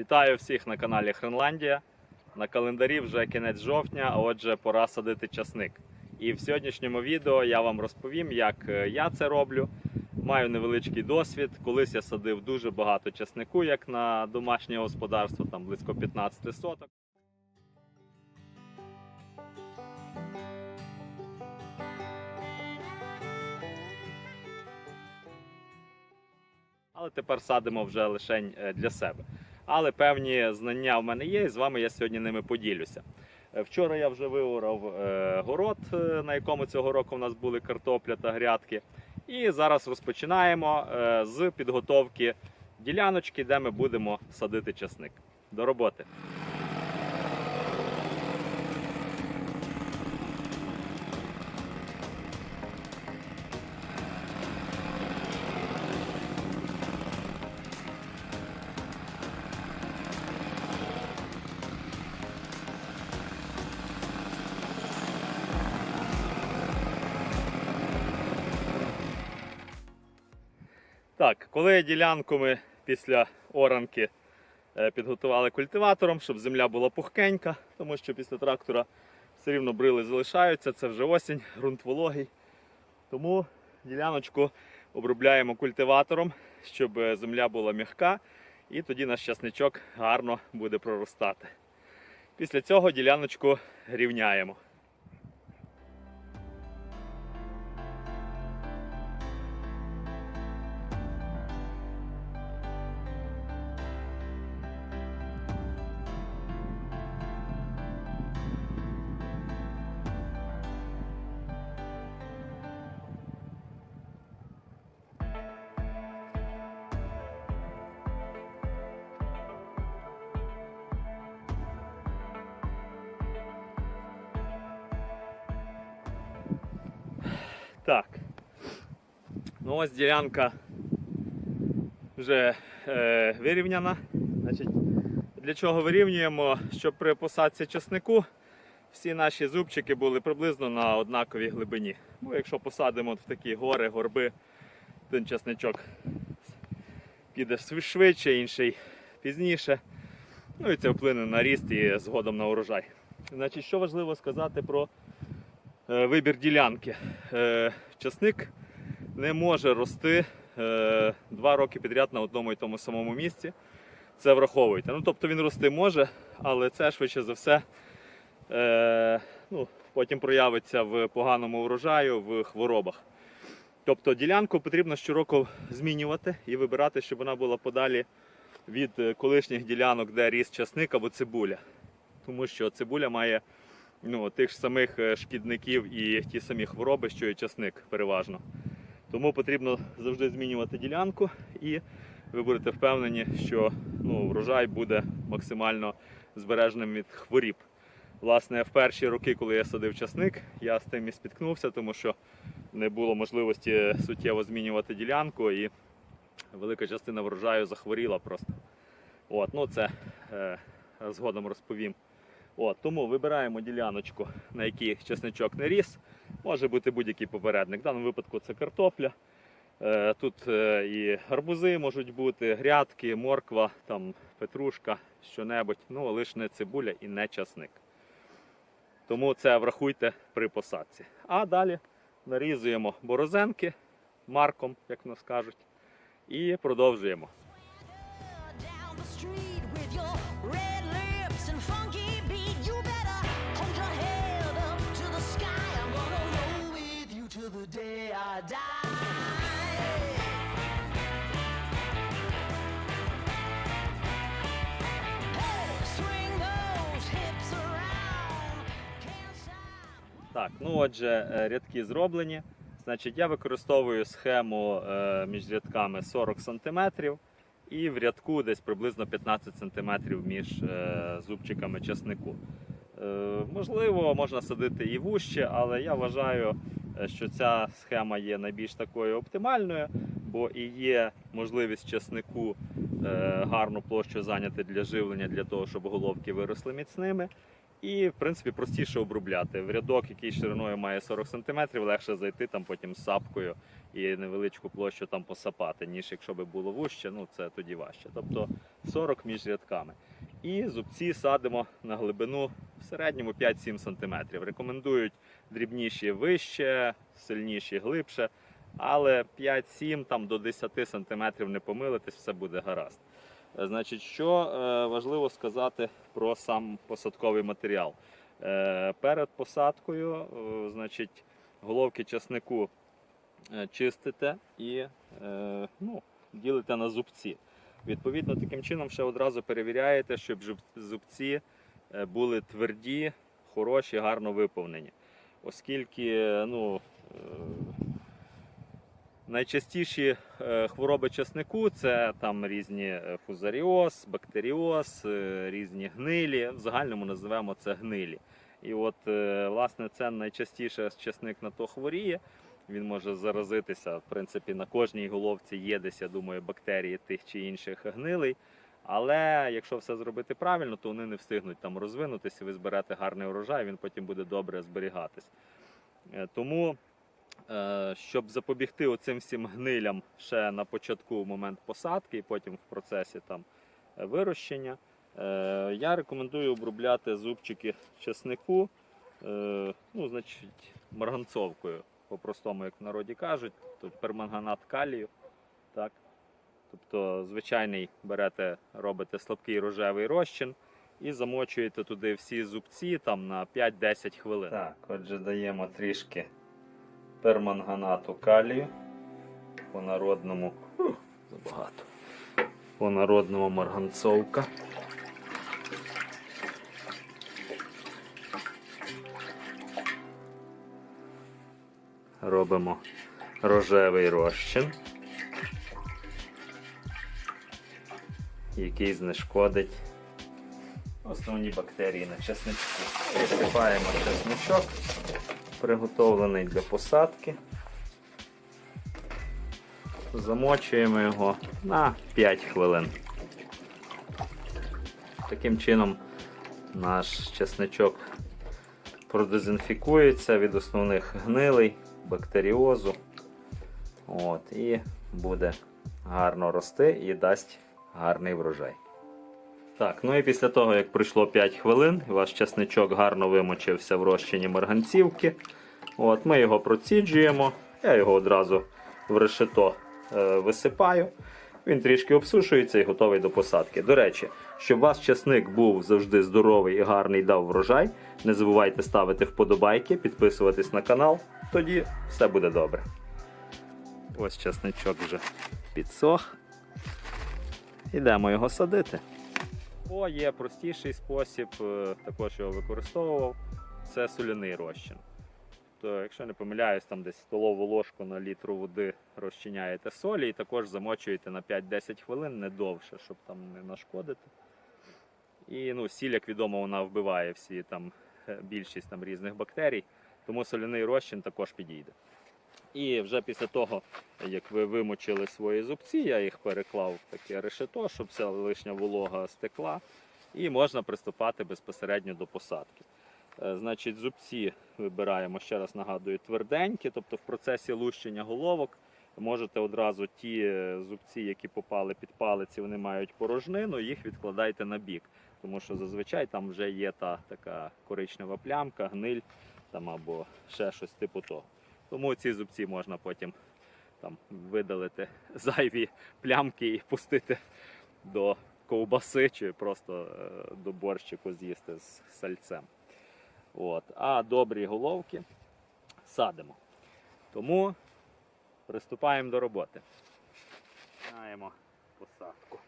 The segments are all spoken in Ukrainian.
Вітаю всіх на каналі Хренландія. На календарі вже кінець жовтня, а отже, пора садити часник. І в сьогоднішньому відео я вам розповім, як е, я це роблю. Маю невеличкий досвід. Колись я садив дуже багато часнику, як на домашнє господарство, там близько 15 соток. Але тепер садимо вже лише для себе. Але певні знання в мене є, і з вами я сьогодні ними поділюся. Е, Вчора я вже виорав е, город, е, на якому цього року в нас були картопля та грядки. І зараз розпочинаємо з підготовки діляночки, де ми будемо садити часник. До роботи. Коли ділянку ми після оранки е, підготували культиватором, щоб земля була пухкенька, тому що після трактора все рівно брили залишаються, це вже осінь, ґрунт вологий. Тому діляночку обробляємо культиватором, щоб е, земля була м'яка, і тоді наш часничок гарно буде проростати. Після цього діляночку рівняємо. Так. Ну ось ділянка вже е, вирівняна. Значить, для чого вирівнюємо? Щоб при посадці чеснику всі наші зубчики були приблизно на однаковій глибині. Бо якщо посадимо в такі гори, горби, один чесничок піде швидше, інший пізніше. Ну і це вплине на ріст і згодом на урожай. Значить, що важливо сказати про вибір ділянки. Е, часник не може рости е, два роки підряд на одному і тому самому місці. Це враховуйте. Ну, тобто він рости може, але це швидше за все е, ну, потім проявиться в поганому урожаю, в хворобах. Тобто ділянку потрібно щороку змінювати і вибирати, щоб вона була подалі від е, колишніх ділянок, де ріс часник або цибуля. Тому що цибуля має ну, тих ж самих е, шкідників і ті самі хвороби, що і часник переважно. Тому потрібно завжди змінювати ділянку і ви будете впевнені, що ну, врожай буде максимально збереженим від хворіб. Власне, в перші роки, коли я садив часник, я з тим і спіткнувся, тому що не було можливості суттєво змінювати ділянку і велика частина врожаю захворіла просто. От, ну це е, згодом розповім. От, тому вибираємо діляночку, на якій чесничок не ріс. Може бути будь-який попередник. В даному випадку це картопля. Е, Тут е, і гарбузи можуть бути, грядки, морква, там, петрушка, що-небудь. Ну, лише не цибуля і не часник. Тому це врахуйте при посадці. А далі нарізуємо борозенки марком, як нас кажуть, і продовжуємо. Так, ну отже, е, рядки зроблені. Значить, я використовую схему е, між рядками 40 см і в рядку десь приблизно 15 см між е, зубчиками часнику. Можливо, можна садити і вужче, але я вважаю, що ця схема є найбільш такою оптимальною, бо і є можливість часнику е, гарну площу зайняти для живлення, для того, щоб головки виросли міцними. І, в принципі, простіше обробляти. В рядок, який шириною має 40 см, легше зайти там потім з сапкою і невеличку площу там посапати, ніж якщо би було вуще, ну це тоді важче. Тобто 40 між рядками. І зубці садимо на глибину в середньому 5-7 см. Рекомендують дрібніші вище, сильніші глибше. Але 5-7 там до 10 см не помилитись, все буде гаразд. Е, Значить, що е, важливо сказати про сам посадковий матеріал. Е, перед посадкою, е, значить, головки часнику е, чистите і е, ну, ділите на зубці. Відповідно, таким чином ще одразу перевіряєте, щоб зубці е, були тверді, хороші, гарно виповнені. Оскільки е, ну, е, найчастіші хвороби часнику це там різні фузаріоз, бактеріоз, різні гнилі. В загальному називаємо це гнилі. І от, власне, це найчастіше часник на то хворіє. Він може заразитися. В принципі, на кожній головці є десь, я думаю, бактерії тих чи інших гнилей. Але якщо все зробити правильно, то вони не встигнуть там розвинутися, ви зберете гарний урожай, він потім буде добре зберігатись. Е, Тому, е, щоб запобігти оцим всім гнилям ще на початку в момент посадки і потім в процесі там е, вирощення, я рекомендую обробляти зубчики чеснику, ну, значить, марганцовкою, по-простому, як в народі кажуть, тут перманганат калію. Так? Тобто, звичайний берете, робите слабкий рожевий розчин і замочуєте туди всі зубці там на 5-10 хвилин. Так, отже, даємо трішки перманганату калію. По народному забагато. По народному марганцовка. Робимо рожевий розчин. який знешкодить основні бактерії на чесничку. Висипаємо чесничок, приготовлений для посадки. Замочуємо його на 5 хвилин. Таким чином наш чесничок продезінфікується від основних гнилей, бактеріозу. От, і буде гарно рости і дасть гарний врожай. Так, ну і після того, як пройшло 5 хвилин, ваш чесничок гарно вимочився в розчині марганцівки. От, ми його проціджуємо. Я його одразу в решето е, висипаю. Він трішки обсушується і готовий до посадки. До речі, щоб у вас часник був завжди здоровий і гарний дав врожай, не забувайте ставити вподобайки, підписуватись на канал, тоді все буде добре. Ось часничок вже підсох. Ідемо його садити. О, є простіший спосіб, е, також його використовував. Це соляний розчин. То, якщо не помиляюсь, там десь столову ложку на літру води розчиняєте солі і також замочуєте на 5-10 хвилин, не довше, щоб там не нашкодити. І ну, сіль, як відомо, вона вбиває всі там е, більшість там різних бактерій, тому соляний розчин також підійде. І вже після того, як ви вимочили свої зубці, я їх переклав в таке решето, щоб вся лишня волога стекла, і можна приступати безпосередньо до посадки. Е, Значить, зубці вибираємо, ще раз нагадую, тверденькі, тобто в процесі лущення головок можете одразу ті е, зубці, які попали під палиці, вони мають порожнину, їх відкладайте на бік. Тому що зазвичай там вже є та така коричнева плямка, гниль там або ще щось типу того. Тому ці зубці можна потім там видалити зайві плямки і пустити до ковбаси чи просто е, до борщику з'їсти з сальцем. От. А добрі головки садимо. Тому приступаємо до роботи. Починаємо посадку.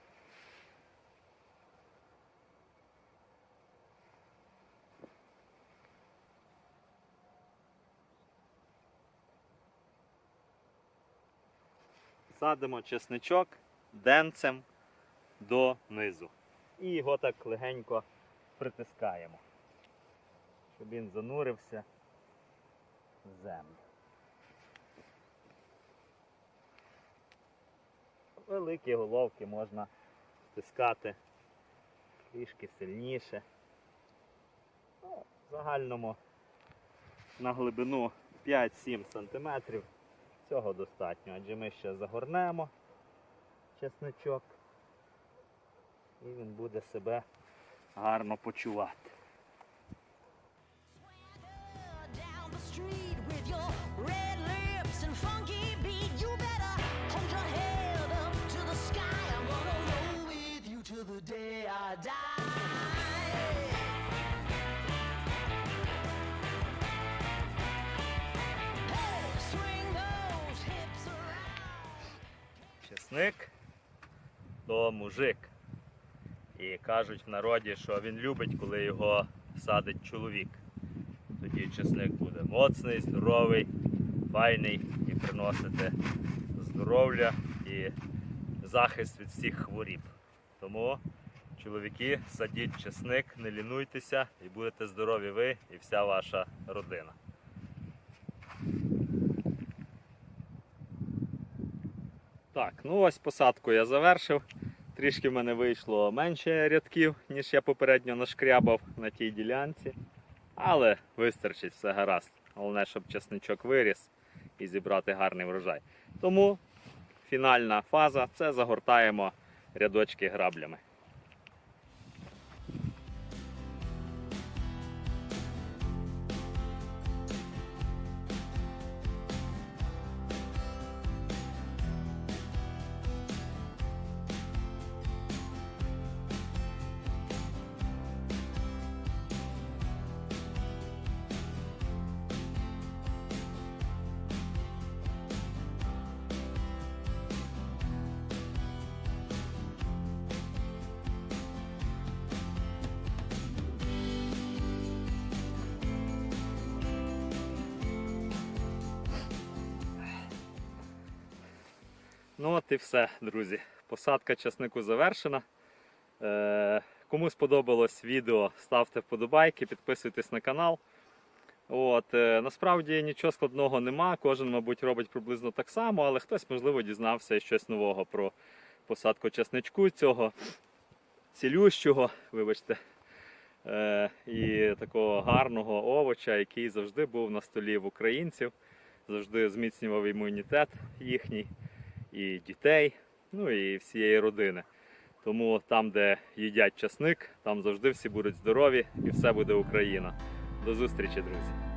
Садимо чесничок денцем донизу. І його так легенько притискаємо, щоб він занурився в землю. Великі головки можна стискати трішки сильніше. Ну, в загальному на глибину 5-7 см. Цього достатньо, адже ми ще загорнемо чесничок. І він буде себе гарно почувати. the street with your то мужик. І кажуть в народі, що він любить, коли його садить чоловік. Тоді чесник буде моцний, здоровий, файний і приносити здоров'я і захист від всіх хворіб. Тому, чоловіки, садіть чесник, не лінуйтеся і будете здорові ви і вся ваша родина. Так, ну ось посадку я завершив. Трішки в мене вийшло менше рядків, ніж я попередньо нашкрябав на тій ділянці. Але вистачить все гаразд. Головне, щоб чесничок виріс і зібрати гарний врожай. Тому фінальна фаза це загортаємо рядочки граблями. Ну от і все, друзі. Посадка часнику завершена. Е, кому сподобалось відео, ставте вподобайки, підписуйтесь на канал. От, е, насправді нічого складного нема. Кожен, мабуть, робить приблизно так само, але хтось, можливо, дізнався щось нового про посадку часничку цього цілющого, вибачте, е, і такого гарного овоча, який завжди був на столі в українців, завжди зміцнював імунітет їхній і дітей, ну і всієї родини. Тому там, де їдять часник, там завжди всі будуть здорові і все буде Україна. До зустрічі, друзі!